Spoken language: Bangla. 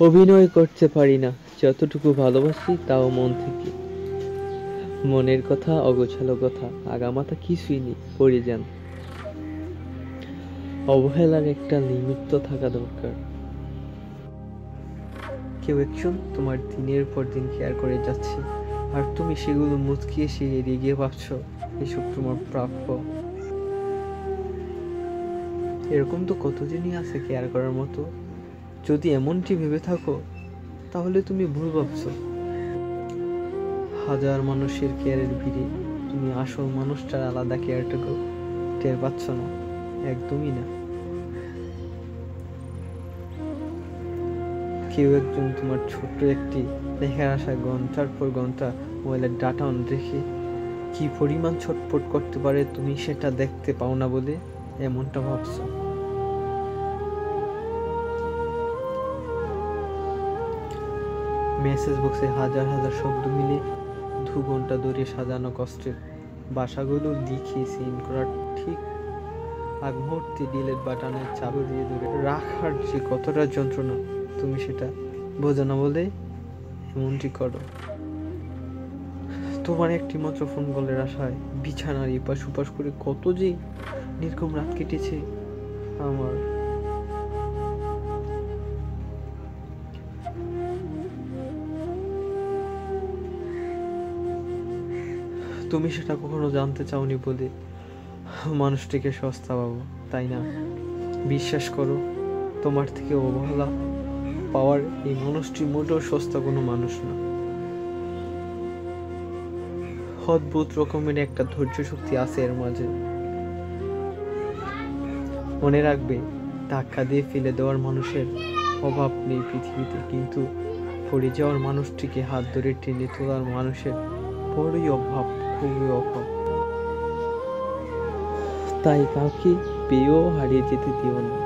অভিনয় করতে পারি না। যতটুকু ভালোবাসি, তাও মন থেকে। মনের কথা, অগোছালো কথা, আগামাথা কিছুই নেই, পড়ে যান। অবহেলার একটা নিমিত্ত থাকা দরকার। কেউ একজন তোমার দিনের পর দিন কেয়ার করে যাচ্ছে, আর তুমি সেগুলো মুচকিয়ে সে এড়িয়ে গিয়ে ভাবছ, এসব তোমার প্রাপ্য। এরকম তো কতদিনই আছে কেয়ার করার মতো? যদি এমনটি ভেবে থাকো, তাহলে তুমি ভুল ভাবছ। হাজার মানুষের কেয়ারের ভিড়ে তুমি আসল মানুষটার আলাদা কেয়ারটুকু টের পাচ্ছ না। একদমই না। কেউ একজন তোমার ছোট্ট একটি লেখার আসা ঘণ্টার পর ঘণ্টা মোবাইলের ডাটা অন রেখে কি পরিমাণ ছটফট করতে পারে তুমি সেটা দেখতে পাও না বলে এমনটা ভাবছ? মেসেজ বক্সে হাজার হাজার শব্দ মিলে দু ঘণ্টা ধরে সাজানো কষ্টের বাসাগুলো লিখে সিন করার ঠিক আগ মুহূর্তে ডিলেট বাটনের চাপ দিয়ে ধরে রাখার যে কতটা যন্ত্রণা, তুমি সেটা বোঝো না বলে এমনটি করো। তোমার একটি মাত্র ফোন কলের আশায় বিছানার এপাশ ওপাশ করে কত যে নির্গম রাত কেটেছে, আমার তুমি সেটা কখনো জানতে চাওনি বলে? মানুষটিকে সস্তা পাবো তাই না? বিশ্বাস করো, তোমার থেকে অবহেলা পাওয়ার এই মানুষটি মোটেও সস্তা কোনো মানুষ না। অদ্ভুত রকমের একটা ধৈর্য শক্তি আছে এর মাঝে। মনে রাখবে, ধাক্কা দিয়ে ফেলে দেওয়ার মানুষের অভাব নেই পৃথিবীতে, কিন্তু পড়ে যাওয়ার মানুষটিকে হাত ধরে টেনে তোলার মানুষের বড়ই অভাব। খুবই অভাব তাই কাউকে পেয়েও হারিয়ে যেতে দিও না